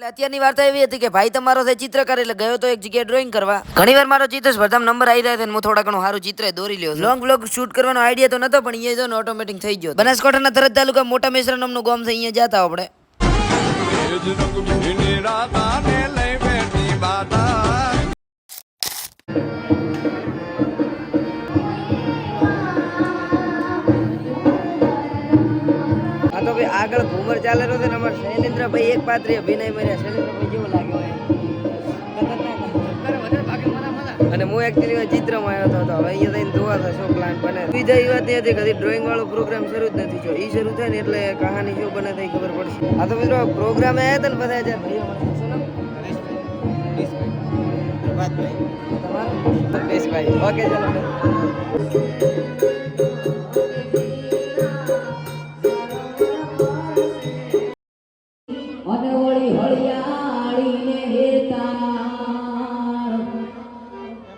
એટલે અત્યારની વાર્તા એવી હતી કે ભાઈ તમારો છે ચિત્રકાર એટલે ગયો તો એક જગ્યાએ ડ્રોઈંગ કરવા. ઘણી વાર મારો ચિત્ર સ્પર્ધામાં નંબર આવી રહ્યા હું થોડા ઘણું સારું ચિત્ર દોરી લ્યો. લોંગ બ્લોગ શૂટ કરવાનો આઈડિયા તો નતો, પણ અહીંયા જો ઓટોમેટિક થઈ ગયો બનાસકાંઠાના તરત તાલુકા મોટા મેસરા નામનું ગામ છે, અહીંયા જતા આપણે તો ભાઈ આગળ ઘુમર ચાલે રહ્યો ને અમારે શૈલેન્દ્રભાઈ એક પાત્રી અભિનય મર્યા. શૈલેન્દ્રભાઈ જેવો લાગ્યો હોય? અને હું એકચ્યુઅલી ચિત્રમાં આવ્યો હતો હવે અહીંયા થઈને જોવા હતા શું પ્લાન બને. બીજા એ વાત એ હતી કે ડ્રોઈંગ વાળો પ્રોગ્રામ શરૂ જ નથી થયો. એ શરૂ થાય ને એટલે કહાની શું બને થઈ ખબર પડશે. આ તો મિત્રો પ્રોગ્રામ આવ્યા હતા ને બધા જે ભાઈઓ? તમારું? ઓકે ચાલો.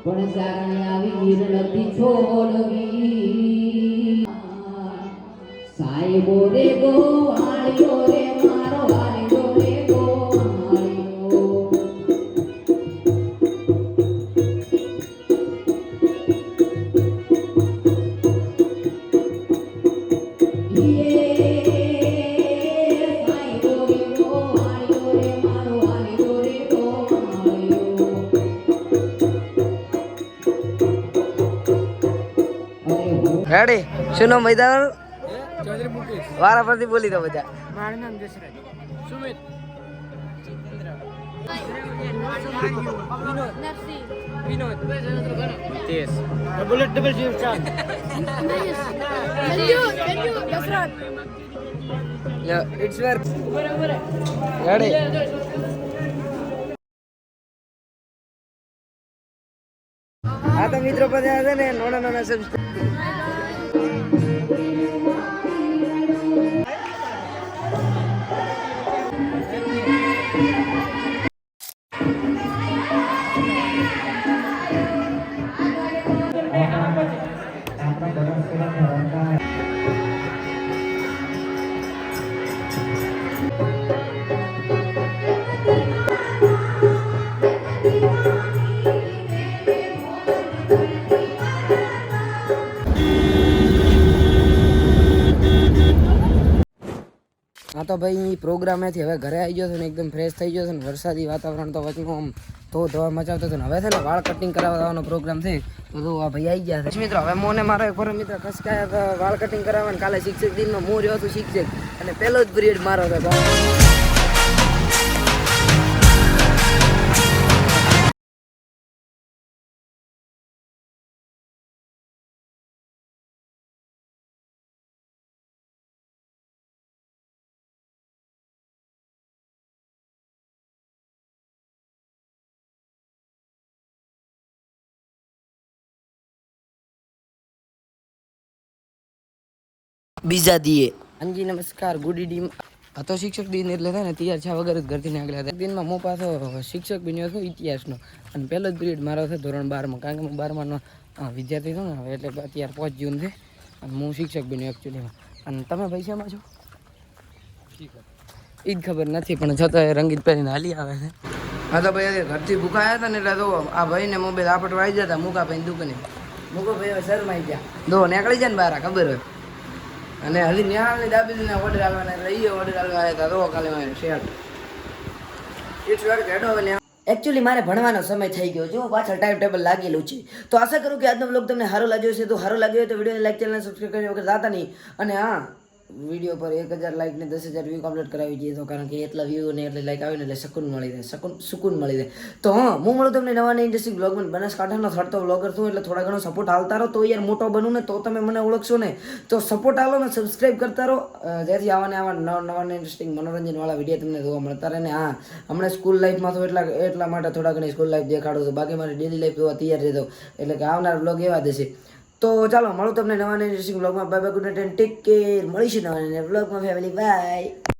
પણ સારણી આવી વિરલતી છોડવી. સાહેબો રે ગો વાળ્યો રે મારો વાળ્યો રેડી શું નામ ભાઈ તમારું વારા પરથી બોલી દો બધા. મારું નામ જસરાજ સુમિત. રેડી હા તો મિત્રો બધા છે ને નાના નાના સબસ્ક્રાઇબ હા તો ભાઈ પ્રોગ્રામેથી હવે ઘરે આવી ગયો છે ને એકદમ ફ્રેશ થઈ ગયો છે ને. વરસાદી વાતાવરણ તો વચમાં આમ તો ધોવા મચાવતો હતો ને. હવે છે ને વાળ કટિંગ કરાવવાનો પ્રોગ્રામ છે. તો જો આ ભાઈ આવી ગયા છે. મિત્રો, હવે મોને મારો એક પરમ મિત્ર ખસકાયા વાળ કટિંગ કરાવવાનું કાલે શિક્ષક દિનનો મોં રહ્યો હતો શિક્ષક. અને પહેલો જ પિરિયડ મારો હતો. બીજા દીએ. અંજી નમસ્કાર ગુડ ઇવનિંગ આ તો શિક્ષક દિન એટલે થાય ને તૈયાર છે વગર જ ઘરથી નીકળ્યા હતા. દિનમાં હું પાછો શિક્ષક બન્યો છું ઇતિહાસનો. અને પહેલો જ પિરિયડ મારો છે ધોરણ બારમાં કારણ કે હું બારમાનો વિદ્યાર્થી છું ને હવે એટલે અત્યારે પાંચ જૂન છે. અને હું શિક્ષક બન્યો એકચ્યુઅલીમાં અને તમે પૈસામાં છો? એ જ ખબર નથી પણ છતાં એ રંગીત પહેરીને હાલી આવે છે. હા તો ભાઈ ઘરથી ભૂખાયા હતા ને એટલે તો આ ભાઈને મોબાઈલ આપટ વાઈ જતા મૂકા ભાઈ દુકાને. મૂકો ભાઈ શરમાઈ ગયા. દો નીકળી જાય ને બહાર ખબર હોય. અને હજી નિહાળની દાબેલીના ઓર્ડર આવવાના એટલે એ ઓર્ડર આવવા આવ્યા હતા તો કાલે મારે શર્ટ ઇટ્સ હેડો હવે એકચ્યુઅલી મારે ભણવાનો સમય થઈ ગયો જો પાછળ ટાઈમ ટેબલ લાગેલું છે. તો આશા કરું કે આજનો બ્લોગ તમને સારો લાગ્યો છે તો સારો લાગ્યો હોય તો વિડીયોને લાઈક ચેનલ સબસ્ક્રાઈબ કરી વગર જાતા નહીં. અને હા વીડિયો પર એક હજાર લાઈક ને દસ હજાર વ્યૂ કમ્પ્લીટ કરાવી દઈએ તો કારણ કે એટલા વ્યૂ ને એટલે લાઈક આવીને એટલે સકુન મળી જાય સકુન સુકૂન મળી જાય તો હા, હું મળું તમને નવા ને ઇન્ડસ્ટ્રી બ્લોગમાં બનાસકાંઠાનો થર્ડ બ્લોગર છું એટલે થોડા ઘણો સપોર્ટ હાલતા રહો. તો યાર મોટો બનું ને તો તમે મને ઓળખશો ને. તો સપોર્ટ હાલો ને સબસ્ક્રાઈબ કરતા રહો. જેથી આવાને આવા નવા નવા ઇન્ટરેસ્ટિંગ મનોરંજનવાળા વીડિયો તમને જોવા મળતા રહે ને હા, હમણાં સ્કૂલ લાઈફમાં તો એટલા એટલા માટે થોડા ઘણી સ્કૂલ લાઈફ દેખાડું છું. બાકી મારી ડેલી લાઈફ જોવા તૈયાર રહેતો એટલે કે આવનાર બ્લોગ એવા દેશે તો ચાલો, મળું તમને નવા નવી બ્લોગમાં bye bye good night take care મળીશું નવા બ્લોગમાં ફેમિલી બાય